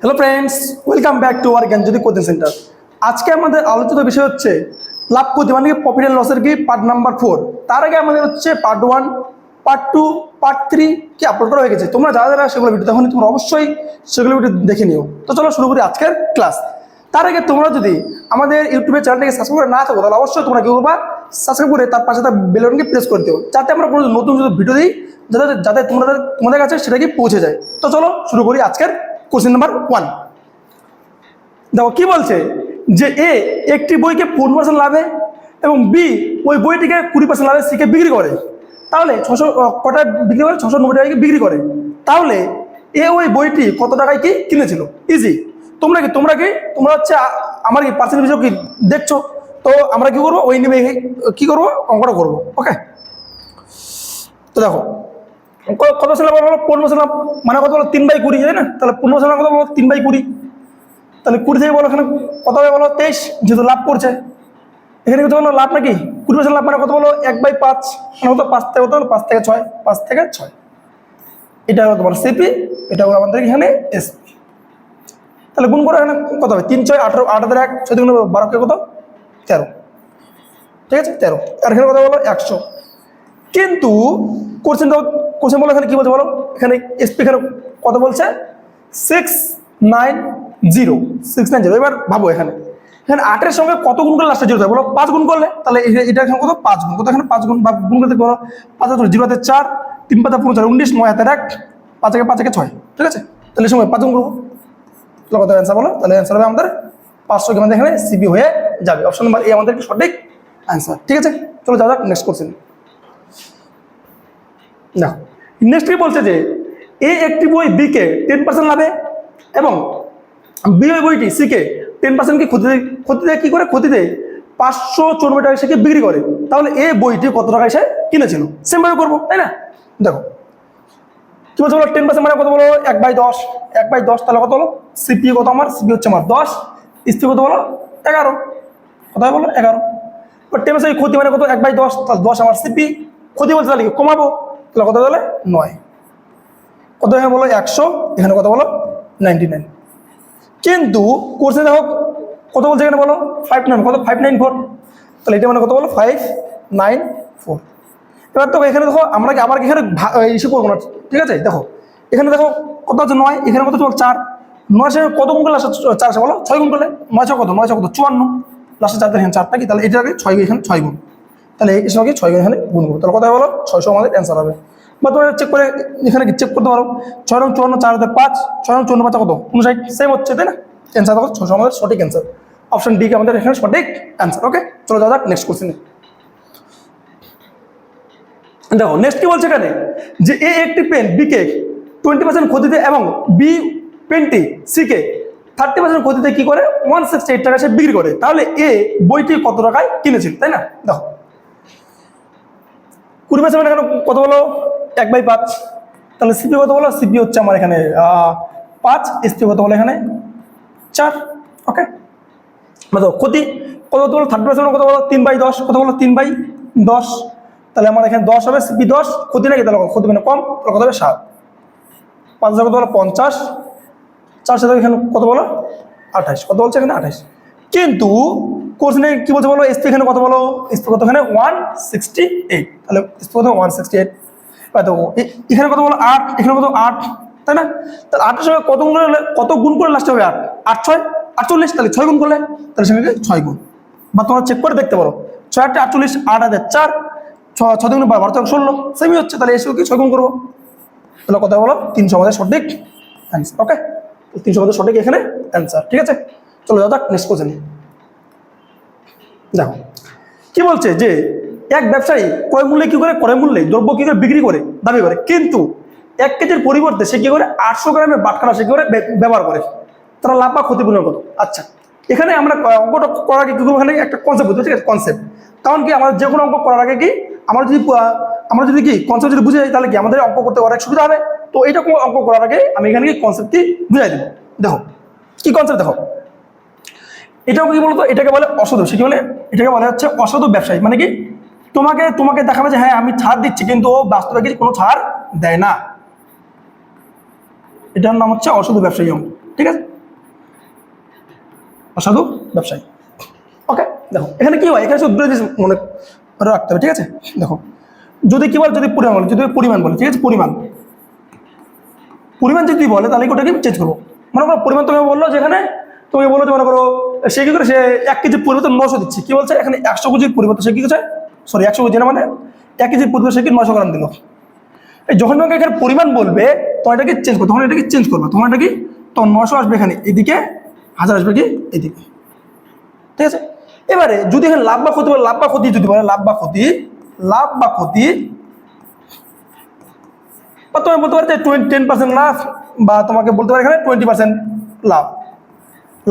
Hello friends welcome back to our Gyanjyoti coaching centre আজকে আমাদের আলোচিত বিষয় হচ্ছে লাভ ক্ষতি মানে প্রফিট অ্যান্ড লসের কি পার্ট নাম্বার ফোর তার আগে আমাদের হচ্ছে part one part two part three কি আপলোড করা হয়ে গেছে। তোমরা যারা যারা সেগুলো ভিডিও দেখো তোমরা অবশ্যই সেগুলো ভিডিও দেখে নিও। তো চলো শুরু করি আজকের ক্লাস তার আগে তোমরা যদি আমাদের ইউটিউবের চ্যানেলটাকে সাবস্ক্রাইব করে না থাকো, তাহলে অবশ্যই তোমরা কি করবা? সাবস্ক্রাইব করে তার পাশে তার বেলনকে প্রেস করে দিও। যাতে আমরা কোনো নতুন নতুন ভিডিও দিই, যাতে যাতে তোমাদের তোমাদের কাছে সেটা কি পৌঁছে যায়। তো চলো শুরু করি আজকের কোশ্চেন নাম্বার ওয়ান দেখো, কি বলছে? যে এ একটি বইকে পনেরো পার্সেন্ট লাভে এবং বি ওই বইটিকে কুড়ি পার্সেন্ট লাভে শিখে বিক্রি করে। তাহলে ছশো কটা বিক্রি করে? ছশো নব্বই টাকায় বিক্রি করে। তাহলে এ ওই বইটি কত টাকায় কি কিনেছিল? ইজি তোমরা কি তোমরা কি, তোমরা হচ্ছে আমার কি পার্সেন্ট বিষয় কি দেখছ? তো আমরা কি করব? ওই নেমে কি করব? অঙ্কটা করব। ওকে তো দেখো কত সালে বলো? পনেরো সাল মানে কত বলো? তিন বাই কুড়ি তাই না? তাহলে পনেরো সালে কত বলো? তিন বাই কুড়ি। তাহলে কুড়ি থেকে বলো এখানে কত হবে বলো? তেইশ, যেহেতু লাভ করছে। এখানে কত বলো লাভ নাকি? কুড়ি পার্সেন্ট লাভ মানে কত বলো? এক বাই পাঁচ। মানে কত? পাঁচ থেকে কত হলো পাঁচ থেকে ছয়। পাঁচ থেকে ছয়। এটা হলো তোমার সিপি, এটা হলো আমাদের এখানে এসপি। তাহলে গুণ করে এখানে কত হবে? তিন, ছয়, আঠারো, আট হাজার এক, ছয় তিন বারো কে কত? তেরো। ঠিক আছে? তেরো। আর এখানে কথা বলো? একশো। কিন্তু কোশ্চেনটা কোশ্চেন বলো এখানে, কি বলছে বলো? এখানে এসপি এখানে কত বলছে? Six nine zero six nine zero এবার ভাবো এখানে। এখানে আটের সঙ্গে কত গুণ করলে লাস্টে জিরো বলো, পাঁচ গুণ করলে, তাহলে এটা- এখানে কত? পাঁচ গুণ। কত এখানে পাঁচ গুণ বা গুণ করতে বলো পাঁচ হাতে জিরো হাতে চার, তিন পাতা পনেরো, চার, উনিশ, নয় হাতের এক, পাঁচ একে পাঁচ একে ছয়, ঠিক আছে? তাহলে সময় পাঁচ গুণ করব। তাহলে কত অ্যান্সার বলো? তাহলে অ্যান্সার হবে আমাদের পাঁচশো আমাদের এখানে সিবি হয়ে যাবে। অপশন নাম্বার এ আমাদের সঠিক অ্যান্সার ঠিক আছে? চলো যাওয়া যাক নেক্সট কোশ্চেন না নেক্সট বলছে যে এ একটি বই বিকে টেন পার্সেন্ট লাভে এবং বি ওই বইটি সিকে টেন পার্সেন্ট কি ক্ষতি দেয় কী করে? ক্ষতি দেয় পাঁচশো চৌরানব্বই টাকা সেকে বিক্রি করে? তাহলে এ বইটি কত টাকায় সে কিনেছিল? সেমভাবে করব, তাই না? দেখো, কি বলছো বলো? টেন পার্সেন্ট মানে কত বলো? এক বাই দশ। এক বাই দশ তাহলে কত বলো সিপি কত আমার? সিপি হচ্ছে আমার দশ। স্পি কত বলো? এগারো। কোথায় বলো? এগারো। টেন পার্সেন্ট ক্ষতি মানে কত? এক বাই দশ দশ আমার সিপি ক্ষতি বলছে তাহলে কমাবো। তাহলে কত বলে নয়। কত এখানে বলো? একশো। এখানে কত বলো? নাইনটি নাইন কিন্তু কোর্সে দেখো, কত বলছে এখানে বলো? ফাইভ নাইন কত? ফাইভ নাইন ফোর তাহলে এটা মানে কত বলো? ফাইভ নাইন ফোর এবার দেখো, এখানে দেখো, আমরা কি আবার এখানে ইস্যু করব না। ঠিক আছে? দেখো, এখানে দেখো, কত আছে? নয়। এখানে কত চল চার। নয় সঙ্গে কত গুণ করলে চার আছে বলো? ছয় গুণ করলে? নয় ছয় কত? নয় ছয় কত? চুয়ান্ন। লাস্টে চারটা এখানে চারটা কি? তাহলে এটাকে ছয়, এখানে ছয় গুণ। তাহলে এই সঙ্গে ছয় এখানে গুণ করব। তাহলে হবে বলো? ছয়শো আমাদের অ্যান্সার হবে। বা তোমরা চেক করে এখানে কি চেক করতে পারো? ছয় রং চুয়ান্ন, চার হাজার পাঁচ, ছয় রং চুয়ান্ন পাঁচ কত? উনষাট সেম হচ্ছে, তাই না? অ্যান্সার দেখো ছশো আমাদের সঠিক অ্যান্সার অপশন ডি কে আমাদের এখানে সঠিক অ্যান্সার ওকে চলো যাক নেক্সট কোশ্চেনে দেখো নেক্সট কি বলছে এখানে? যে এ একটি পেন বিকে টোয়েন্টি পার্সেন্ট ক্ষতিতে এবং বি পেনটি সিকে থার্টি পার্সেন্ট ক্ষতিতে কি করে? ওয়ান সিক্সটি এইট টাকা সে বিক্রি করে। তাহলে এ বইটি কত টাকায় কিনেছিল, তাই না? দেখো কুড়ি পার্সেন্ট এখানে কত বলো? এক বাই পাঁচ। তাহলে সিপি কত বলো? সিপি হচ্ছে আমার এখানে পাঁচ এসপি কত বলো এখানে? চার। ওকে দেখো ক্ষতি কত বলো? থার্টি পার্সেন্ট কত বলো? তিন বাই দশ। কত বলো? তিন বাই দশ। তাহলে আমার এখানে দশ হবে সিপি দশ। ক্ষতি নাকি? তাহলে ক্ষতি মানে কম, তাহলে কত হবে? সাত। পাঁচ হাজার কত বলো? পঞ্চাশ। চার সাথে এখানে কত বলো? আঠাশ। কত বলছে এখানে? আঠাশ। কিন্তু কোর্সনে কি বলছে বলো? এসপি এখানে কত বলো? এসপি কত এখানে? ওয়ান সিক্সটি এইট তাহলে এসপি কত? ওয়ান সিক্সটি এইট এখানে কত বলো? আট। এখানে কত? আট। তাই না? তাহলে আটের সঙ্গে কত গুণ করলে কত গুণ করে লাস্টে হবে আট? আট ছয়? আটচল্লিশ? তাহলে ছয় গুণ করলে? তাহলে সঙ্গে ছয় গুণ। বা তোমরা চেক করে দেখতে পারো। ছয় আটটা আটচল্লিশ, আট হাজার চার, ছ ছ দুগুণ বারো ছয় ষোলো। সেমই হচ্ছে। তাহলে এসেও কি ছয় গুণ করব? তাহলে কথা বলো? তিনশো আমাদের সঠিক অ্যান্সার ওকে তিনশো আমাদের সঠিক এখানে অ্যান্সার ঠিক আছে? চলো দাদা নেক্সট কোশ্চেন দেখো, কি বলছে যে এক ব্যবসায়ী ক্রয় মূল্যে কি করে? ক্রয় মূল্যে দ্রব্য কি করে? বিক্রি করে, দাবি করে। কিন্তু এক কেজির পরিবর্তে সে কি করে? আটশো গ্রামের বাটখারা সে কি করে? ব্যবহার করে। তারা লাভ বা ক্ষতিপূরণ কত আচ্ছা এখানে আমরা অঙ্কটা করার আগে কি করব? এখানে একটা কনসেপ্ট বুঝতে আছে কনসেপ্ট কারণ কি? আমাদের যে কোনো অঙ্ক করার আগে কি? আমরা যদি আমরা যদি কি কনসেপ্ট যদি বুঝে যাই, তাহলে কি আমাদের অঙ্ক করতে অনেক সুবিধা হবে। তো এইটা অঙ্ক করার আগে আমি এখানে কি কনসেপ্টটি বুঝাই দেবো। দেখো, কি কনসেপ্ট দেখো? এটাও কি বলতো? এটাকে বলে অসাধু। সে কি বলে? এটাকে বলা হচ্ছে অসাধু ব্যবসায়ী। মানে কি? তোমাকে তোমাকে দেখাবে যে হ্যাঁ আমি ছাড় দিচ্ছি, কিন্তু ও বাস্তবে কি কোনো ছাড় দেয় না। এটার নাম হচ্ছে অসাধু ব্যবসায়ী অঙ্ক। ঠিক আছে? অসাধু ব্যবসায়ী। ওকে, দেখো, এখানে কি হয়? এখানে শুধু মনে রাখতে হবে, ঠিক আছে? দেখো, যদি কি বলে? যদি পরিমাণ বলে, যদি পরিমাণ বলে, ঠিক আছে? পরিমাণ। পরিমাণ যদি বলে, তাহলে ওটাকে চেঞ্জ করব। মনে করো, পরিমাণ তোমাকে বলল যেখানে তোমাকে বলল যে মনে করো, সে কি করে, সে এক কেজির পরিবর্তে নশো দিচ্ছে। কি বলছে? এখানে একশো কেজির পরিবর্তে সে কি করছে? সরি একশো কেজি না মানে এক কেজির পরিবর্তে সে কি নশো গ্রাম দিল? যখন তোমাকে এখানে পরিমাণ বলবে, তখন এটাকে চেঞ্জ করবে? তখন এটাকে চেঞ্জ করবে? তখন এটা কি? তখন নশো আসবে এখানে, এদিকে হাজার আসবে কি? এদিকে। ঠিক আছে? এবারে যদি এখানে লাভ বা ক্ষতি বলে, লাভ বা ক্ষতি যদি বলে, লাভ বা ক্ষতি, লাভ বা ক্ষতি, বা তুমি বলতে পারো যে টোয়েন্টি টেন পার্সেন্ট লাভ, বা তোমাকে বলতে পারো এখানে টোয়েন্টি পার্সেন্ট লাভ।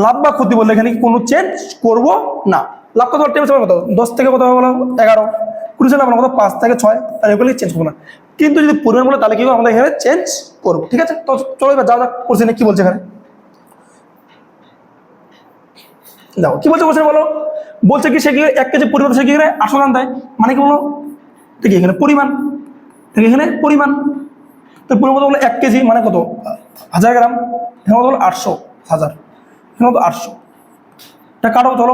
লাভ বা ক্ষতি বললে এখানে কি কোনো চেঞ্জ করব না। লাভ কত? পার্সেন্ট কত? দশ থেকে কত বলো? এগারো। কুড়ি সালে আমরা কত? পাঁচ থেকে ছয়। তাহলে এগুলো চেঞ্জ করব না। কিন্তু যদি পরিমাণ বলে, তাহলে কি হবে? আমরা এখানে চেঞ্জ করব। ঠিক আছে? তো চলো এবার যা যাক কোশ্চেনে কি বলছে এখানে। দেখো, কি বলছে কোশ্চেন বলো? বলছে কি সে কি এক কেজি পরিমাণ সে কি এখানে আটশো গ্রাম দেয়? মানে কি বলো? দেখি এখানে পরিমাণ? দেখি এখানে পরিমাণ? তো পরিমাণ বলো এক কেজি মানে কত? হাজার গ্রাম। এখানে কত আটশো। হাজার। কত আটশো। এটা কাটো, চলো।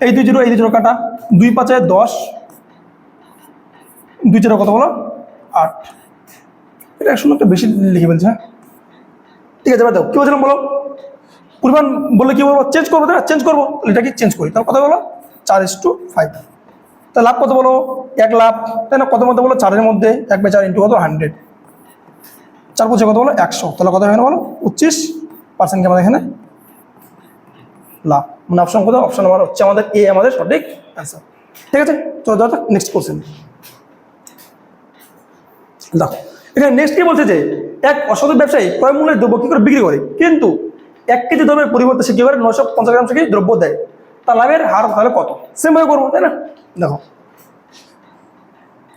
এই দুই জিরো, এই দুই জিরো কাটা। দুই পাঁচে দশ। দুই জিরো কত বলো? আট। এটা একশো একটা বেশি লিখে ফেলছে হ্যাঁ? ঠিক আছে, এবার দেখো, কী বলছিলাম বলো? পরিমাণ বললে কি বলব? চেঞ্জ করব না? চেঞ্জ করব। তাহলে এটাকে চেঞ্জ করি। তাহলে কত বলো? চার ইস টু ফাইভ তা লাভ কত বলো? এক লাভ। তাই না? কত মধ্যে বলো? চারের মধ্যে এক বাই চার ইন্টু কত? হান্ড্রেড চার পঁচিশ কত বলো? একশো। তাহলে কত এখানে বলো? পঁচিশ। পার্সেন্ট আমাদের এখানে? লাভ মানে অপশন কত অপশন নাম্বার হচ্ছে আমাদের এ আমাদের সঠিক অ্যান্সার ঠিক আছে? চলো যাও নেক্সট কোশ্চেন দেখো, এখানে নেক্সট কি বলছে যে, এক অসাধু ব্যবসায়ী ক্রয় মূল্যের দ্রব্য কি করে বিক্রি করে? কিন্তু এক কেজি দ্রব্যের পরিবর্তে সে কি করে নশো পঞ্চাশ গ্রাম থেকে দ্রব্য দেয়? তার লাভের হার তাহলে কত? সেমভাবে করব, তাই না? দেখো,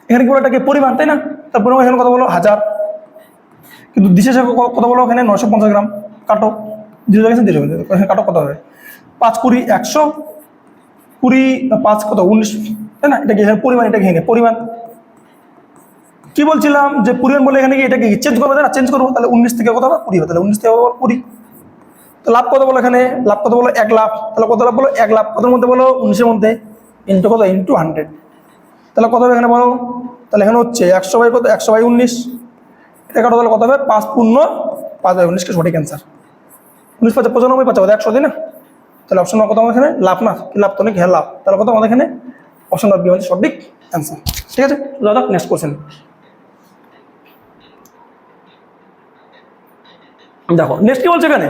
এখানে কি বলো এটাকে পরিমাণ, তাই না? তার পরিমাণ এখানে কত বলো হাজার। কিন্তু দিশে কত বলো এখানে নশো পঞ্চাশ গ্রাম। কাটো। জিরো গেছে কাটো কত হবে? পাঁচ কুড়ি একশো, কুড়ি পাঁচ কত, উনিশ, তাই না? এটা কি পরিমাণ এটা এখানে পরিমাণ। কি বলছিলাম? যে পরিমাণ বলে এখানে কি এটাকে চেঞ্জ করব না? চেঞ্জ করব, তাহলে উনিশ থেকে কত হবে? কুড়ি হবে, তাহলে উনিশ থেকে কত কুড়ি। তো লাভ কত বলো এখানে? লাভ কত বলো? এক লাখ তাহলে কত লাভ বলো? এক লাভ। কতর মধ্যে বলো? উনিশের মধ্যে। ইন্টু কত? ইন্টু হান্ড্রেড তাহলে কত হবে এখানে বলো? তাহলে এখানে হচ্ছে একশো বাই কত? একশো বাই উনিশ। এটা কত? তাহলে কত হবে? পাঁচ পূর্ণ পাঁচ বাই উনিশকে সঠিক অ্যান্সার উনিশ পাঁচে পঁচানব্বই পাঁচ একশো দিই না? তাহলে অপশন কত আমাদের এখানে? লাভ না? লাভ? তো নেই হ্যাঁ লাভ। তাহলে কত আমাদের এখানে? অপশন বি আমাদের সঠিক অ্যান্সার ঠিক আছে? দাদা নেক্সট কোশ্চেন দেখো নেক্সট কি বলছে এখানে?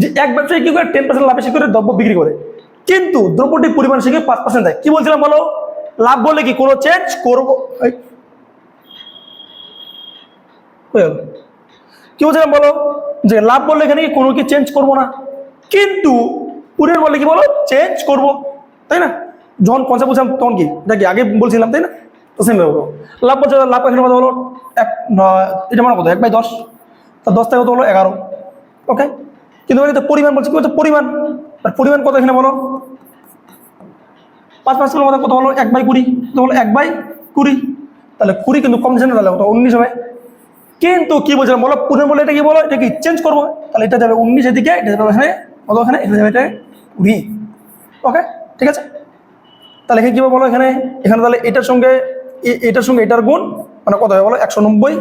যে এক ব্যবসায়ী কি করে টেন পার্সেন্ট লাভে সে করে দ্রব্য বিক্রি করে? কিন্তু দ্রব্যটির পরিমাণ সে পাঁচ পার্সেন্ট দেয়? কি বলছিলাম বলো? লাভ বলে কি কোনো চেঞ্জ করব। কি বলছিলাম বলো? যে লাভ বললে এখানে কি কোনো কি চেঞ্জ করব না? কিন্তু পুরের বলে কি বলো? চেঞ্জ করব। তাই না? যখন কনসেপ্ট বলছিলাম তখন কি? এটা কি আগে বলছিলাম, তাই না? তো সেম বলো লাভ বলছে লাভ এখানে কত বলো? এক এটা মানে কত এক বাই দশ। তা দশ থেকে কত বলো এগারো। ওকে কিন্তু তো পরিমাণ বলছে, কি বলছে? পরিমাণ। আর পরিমাণ কত এখানে বলো? পাঁচ পাঁচ কিলোর মধ্যে কত হলো? এক বাই কুড়ি। কত হলো? এক বাই কুড়ি। তাহলে কুড়ি কিন্তু কম না, তাহলে কত? উনিশ হবে। কিন্তু কি বলছিলাম বলো? পরিমাণ বলে এটা কি বলো? এটা কি চেঞ্জ করব? তাহলে এটা যাবে উনিশের দিকে, এটা যাবে এখানে। কত এখানে? এটা যাবে এটা কুড়ি ওকে ঠিক আছে? তাহলে এখানে কী বলো এখানে? এখানে তাহলে এটার সঙ্গে এটার সঙ্গে এটার গুণ মানে কত হবে বলো? একশো নব্বই।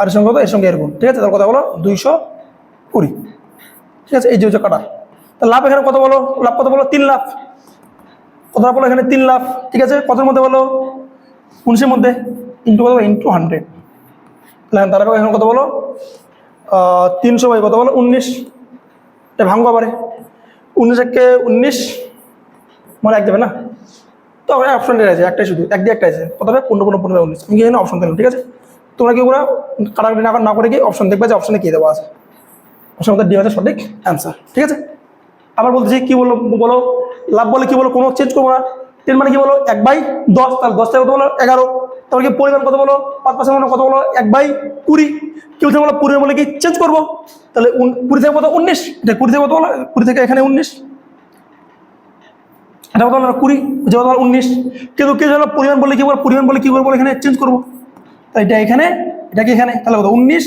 আর এর সঙ্গে কত? এর সঙ্গে এর গুণ। ঠিক আছে? তাহলে কথা বলো? দুইশো কুড়ি। ঠিক আছে? এই যে হচ্ছে কাটা। তা লাভ এখানে কত বলো? লাভ কত বলো? তিন লাখ কত লাভ বলো এখানে? তিন লাখ ঠিক আছে? কতর মধ্যে বলো? উনিশের মধ্যে। ইন্টু কত ইন্টু হান্ড্রেড তাহলে তার এখানে কত বলো? তিনশো বাই কত বলো? উনিশ। এটা ভাঙ্গো আবারে। উনিশ একে উনিশ মনে এক দেবে না? তো আমার অপশন আছে একটাই শুধু এক দিয়ে একটা আছে। হবে পনেরো পনেরো পনেরো, উনিশ। আমি এখানে অপশন দিলাম, ঠিক আছে? তোমরা কি করে কাটাকাটি না করে- কি অপশন দেখবে যে অপশনে কী দেওয়া আছে। অপশন মধ্যে ডি হচ্ছে সঠিক অ্যান্সার ঠিক আছে? আবার বলতেছি, কি বলো বলো, লাভ বলে কি বলো, কোনো চেঞ্জ করব না। তিন মানে কি বলো? এক বাই দশ, তাহলে দশ থেকে কত বলো? এগারো। তারপরে কি পরিমাণ কত বলো? পাঁচ পার্সেন্ট মানে কত বলো? এক বাই কুড়ি। কেউ বলছে বলো পরিমাণ বলে কি চেঞ্জ করব? তাহলে কুড়ি থেকে কত? উনিশ। এটা কুড়ি থেকে কত বলো? কুড়ি থেকে এখানে উনিশ। এটা কত বলো? কুড়ি। যে কত বলো? উনিশ। কিন্তু কেউ হলো পরিমাণ বলে কি বলো? পরিমাণ বলে কি করব এখানে চেঞ্জ করব। তাই এটা এখানে, এটা কি এখানে? তাহলে কত? উনিশ।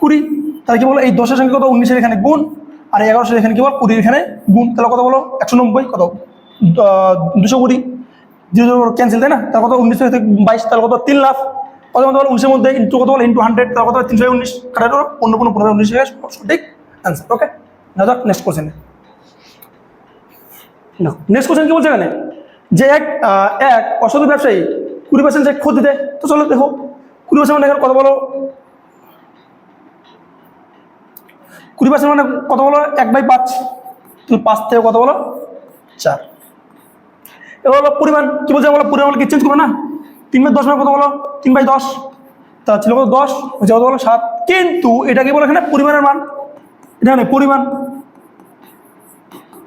কুড়ি। তাহলে কি বলো? এই দশের সঙ্গে কত? উনিশের এখানে গুণ। আর এগারোশো এখানে কি বল? কুড়ির এখানে গুণ। তাহলে কত বলো? একশো নব্বই। কত? দুশো কুড়ি। জিরো ক্যান্সেল তাই না? তার কত উনিশশো বাইশ তাহলে কত তিন লাখ কত কত বলো উনিশের মধ্যে ইন্টু কত বলো ইন্টু হান্ড্রেড তার কত তিনশো উনিশ কাটার অন্য কোনো পনেরো উনিশ সঠিক অ্যান্সার ওকে না যাক নেক্সট কোশ্চেন না নেক্সট কোশ্চেন কি বলছে এখানে? যে এক এক অসাধু ব্যবসায়ী কুড়ি পার্সেন্ট চেক ক্ষতি দেয় তো চলো দেখো, কুড়ি পার্সেন্ট মানে কত বলো, কুড়ি পার্সেন্ট মানে কত বলো এক বাই পাঁচ পাঁচ থেকে কত বলো চার। এবার হলো পরিমাণ, কি বলছে বলো পরিমাণ কি চেঞ্জ করো না? তিন বাই দশ মানে কত বলো? তিন বাই দশ। তা ছিল কত দশ? হচ্ছে কত বলো? সাত। কিন্তু এটা কি বলো এখানে পরিমাণের মান। এটা মানে পরিমাণ।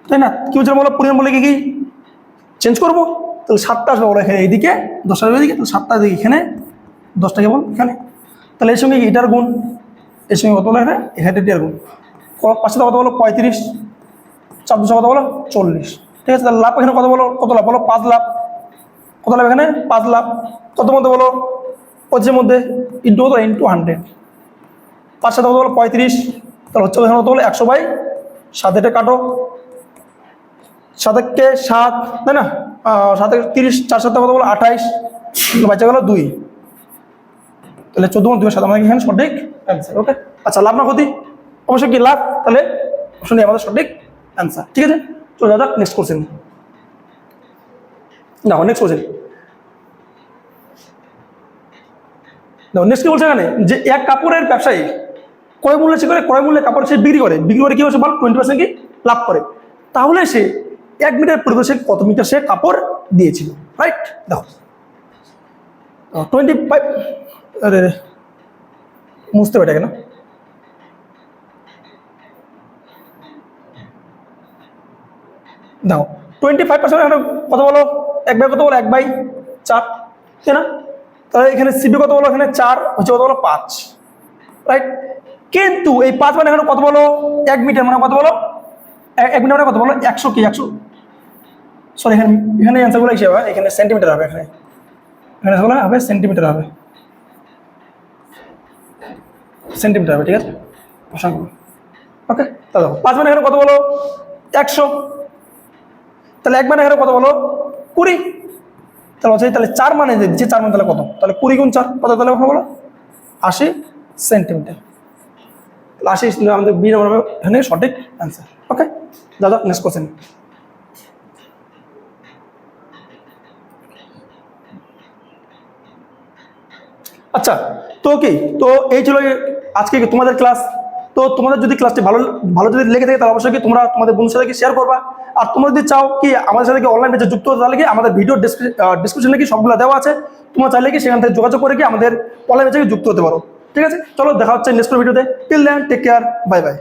তাই না? কি বলছে বলো? পরিমাণ বলে কি কি? চেঞ্জ করব। তাহলে সাতটা আসবে বলো এখানে এইদিকে, দশটা আসবে এদিকে। তাহলে সাতটা দিকে এখানে, দশটা কেবল এখানে। তাহলে এর সঙ্গে এটার গুণ। এর সঙ্গে কত বলো এখানে? এখানে এটার গুণ। পাঁচশো কত বলো? পঁয়ত্রিশ। চার দুশো কত বলো? চল্লিশ। ঠিক আছে তাহলে লাভ এখানে কত বলো? কত লাভ? বলো পাঁচ লাভ। কত লাভ এখানে? পাঁচ লাভ। কত মধ্যে বলো? পঁচিশের মধ্যে ইন্টু কত ইন্টু হান্ড্রেড তার সাথে কত বলো? পঁয়ত্রিশ। তাহলে হচ্ছে এখানে কত বলো? একশো বাই সাত। এটা কাটো। সাতেককে সাত? তাই না সাতে তিরিশ চার সাথে কত বলো? আঠাইশ। বাচ্চা গেলো দুই। তাহলে চোদ্দ দুই সাত আমাদের এখানে সঠিক? অ্যান্সার ওকে আচ্ছা লাভ না ক্ষতি? অবশ্যই কি লাভ? তাহলে অপশন আমাদের সঠিক অ্যান্সার ঠিক আছে? চলে যাক নেক্সট কোশ্চেন না নেক্সট কোশ্চেন নেক্সট কি বলছে এখানে? যে এক কাপড়ের ব্যবসায়ী ক্রয় মূল্যে সে করে, ক্রয় মূল্যে কাপড় সে বিক্রি করে। বিক্রি করে কি হচ্ছে বল? টোয়েন্টি পার্সেন্ট কি লাভ করে। তাহলে সে এক মিটার পরিবেশে কত মিটার সে কাপড় দিয়েছিল? রাইট দেখো টোয়েন্টি ফাইভ আরে মুছতে পারে কেন? দাও। টোয়েন্টি ফাইভ পার্সেন্ট এখানে কত বলো এক বাই কত বলো এক বাই চার তাই না? তাহলে এখানে সিবি কত বলো? এখানে চার হচ্ছে কত বলো? পাঁচ। রাইট কিন্তু এই পাঁচ মানে এখানে কত বলো? এক মিটার মানে কত বলো? এক মিটার মানে কত বলো? একশো কি একশো? সরি এখানে এখানে অ্যান্সারগুলো হিসেবে এখানে সেন্টিমিটার হবে এখানে। এখানে হবে সেন্টিমিটার হবে। সেন্টিমিটার হবে ঠিক আছে? ওকে তাহলে দেখো, পাঁচ মানে এখানে কত বলো? একশো। তাহলে এক মানে এখানে কত বলো? কুড়ি। তাহলে হচ্ছে তাহলে চার মানে যে চার মানে তাহলে কত? তাহলে কুড়ি গুণ চার, কত তাহলে কত বলো? আশি সেন্টিমিটার। তাহলে আশি আমাদের বি নম্বর হবে এখানে সঠিক অ্যান্সার ওকে দাদা নেক্সট কোশ্চেন আচ্ছা তো কি? তো এই ছিল আজকে তোমাদের ক্লাস তো তোমাদের যদি ক্লাসটি ভালো ভালো যদি লেগে থাকে তাহলে অবশ্যই কি তোমরা তোমাদের বন্ধুর সাথে শেয়ার করবা? আর তোমরা যদি চাও কি আমাদের সাথে কি অনলাইন বেচে যুক্ত হতে, তাহলে কি আমাদের ভিডিও ডিসক্রিপশনে কি সবগুলো দেওয়া আছে। তোমরা চাইলে কি সেখান থেকে যোগাযোগ করে কি আমাদের অনলাইন বেচে যুক্ত হতে পারো। ঠিক আছে? চলো দেখা হচ্ছে নেক্সট ভিডিওতে till then take care bye bye